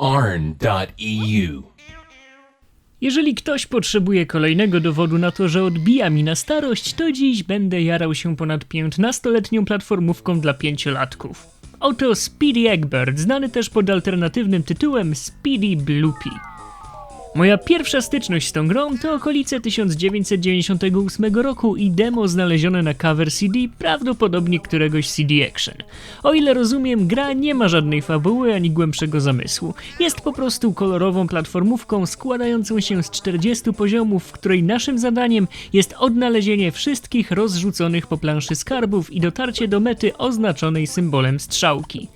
arn.eu. Jeżeli ktoś potrzebuje kolejnego dowodu na to, że odbija mi na starość, to dziś będę jarał się ponad 15-letnią platformówką dla pięciolatków. Oto Speedy Egbert, znany też pod alternatywnym tytułem Speedy Bloopy. Moja pierwsza styczność z tą grą to okolice 1998 roku i demo znalezione na cover CD, prawdopodobnie któregoś CD Action. O ile rozumiem, gra nie ma żadnej fabuły ani głębszego zamysłu. Jest po prostu kolorową platformówką składającą się z 40 poziomów, w której naszym zadaniem jest odnalezienie wszystkich rozrzuconych po planszy skarbów i dotarcie do mety oznaczonej symbolem strzałki.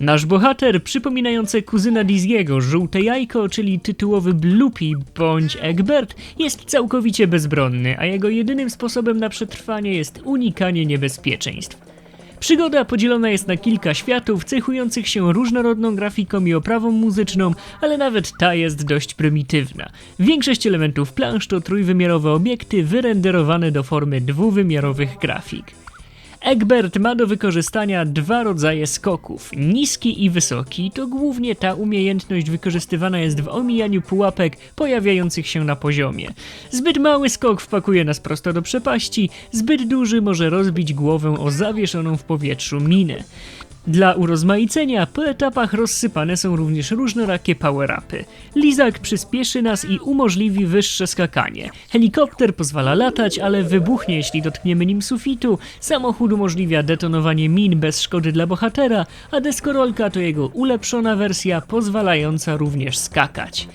Nasz bohater, przypominający kuzyna Diziego, żółte jajko, czyli tytułowy Bloopy bądź Egbert, jest całkowicie bezbronny, a jego jedynym sposobem na przetrwanie jest unikanie niebezpieczeństw. Przygoda podzielona jest na kilka światów, cechujących się różnorodną grafiką i oprawą muzyczną, ale nawet ta jest dość prymitywna. Większość elementów plansz to trójwymiarowe obiekty wyrenderowane do formy dwuwymiarowych grafik. Egbert ma do wykorzystania dwa rodzaje skoków. Niski i wysoki to głównie ta umiejętność wykorzystywana jest w omijaniu pułapek pojawiających się na poziomie. Zbyt mały skok wpakuje nas prosto do przepaści, zbyt duży może rozbić głowę o zawieszoną w powietrzu minę. Dla urozmaicenia po etapach rozsypane są również różnorakie power-upy. Lizak przyspieszy nas i umożliwi wyższe skakanie. Helikopter pozwala latać, ale wybuchnie jeśli dotkniemy nim sufitu. Samochód umożliwia detonowanie min bez szkody dla bohatera, a deskorolka to jego ulepszona wersja pozwalająca również skakać.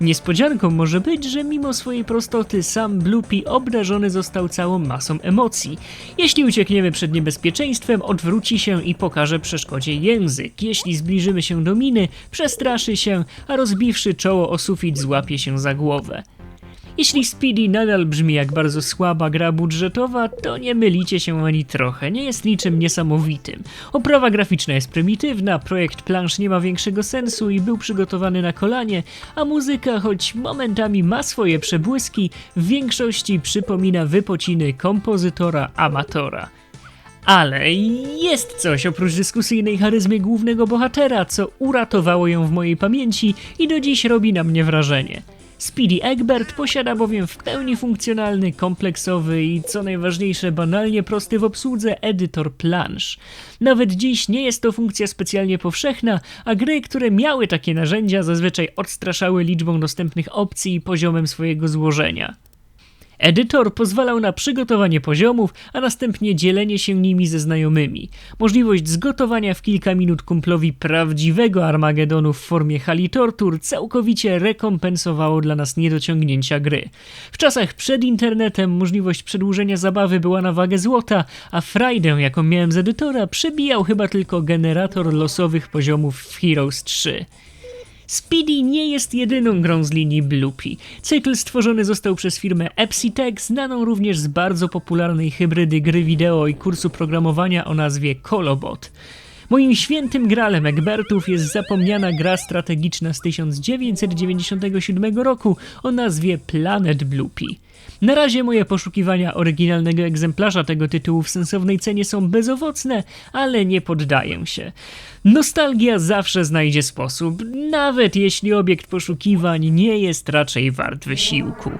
Niespodzianką może być, że mimo swojej prostoty sam Bloopy obdarzony został całą masą emocji. Jeśli uciekniemy przed niebezpieczeństwem, odwróci się i pokaże przeszkodzie język. Jeśli zbliżymy się do miny, przestraszy się, a rozbiwszy czoło o sufit złapie się za głowę. Jeśli Speedy nadal brzmi jak bardzo słaba gra budżetowa, to nie mylicie się ani trochę, nie jest niczym niesamowitym. Oprawa graficzna jest prymitywna, projekt plansz nie ma większego sensu i był przygotowany na kolanie, a muzyka, choć momentami ma swoje przebłyski, w większości przypomina wypociny kompozytora amatora. Ale jest coś oprócz dyskusyjnej charyzmy głównego bohatera, co uratowało ją w mojej pamięci i do dziś robi na mnie wrażenie. Speedy Egbert posiada bowiem w pełni funkcjonalny, kompleksowy i co najważniejsze banalnie prosty w obsłudze edytor plansz. Nawet dziś nie jest to funkcja specjalnie powszechna, a gry, które miały takie narzędzia zazwyczaj odstraszały liczbą dostępnych opcji i poziomem swojego złożenia. Edytor pozwalał na przygotowanie poziomów, a następnie dzielenie się nimi ze znajomymi. Możliwość zgotowania w kilka minut kumplowi prawdziwego Armagedonu w formie hali tortur całkowicie rekompensowało dla nas niedociągnięcia gry. W czasach przed internetem możliwość przedłużenia zabawy była na wagę złota, a frajdę, jaką miałem z edytora, przebijał chyba tylko generator losowych poziomów w Heroes 3. Speedy nie jest jedyną grą z linii Bloopy. Cykl stworzony został przez firmę Epsitech, znaną również z bardzo popularnej hybrydy gry wideo i kursu programowania o nazwie Kolobot. Moim świętym gralem Egbertów jest zapomniana gra strategiczna z 1997 roku o nazwie Planet Bloopy. Na razie moje poszukiwania oryginalnego egzemplarza tego tytułu w sensownej cenie są bezowocne, ale nie poddaję się. Nostalgia zawsze znajdzie sposób, nawet jeśli obiekt poszukiwań nie jest raczej wart wysiłku.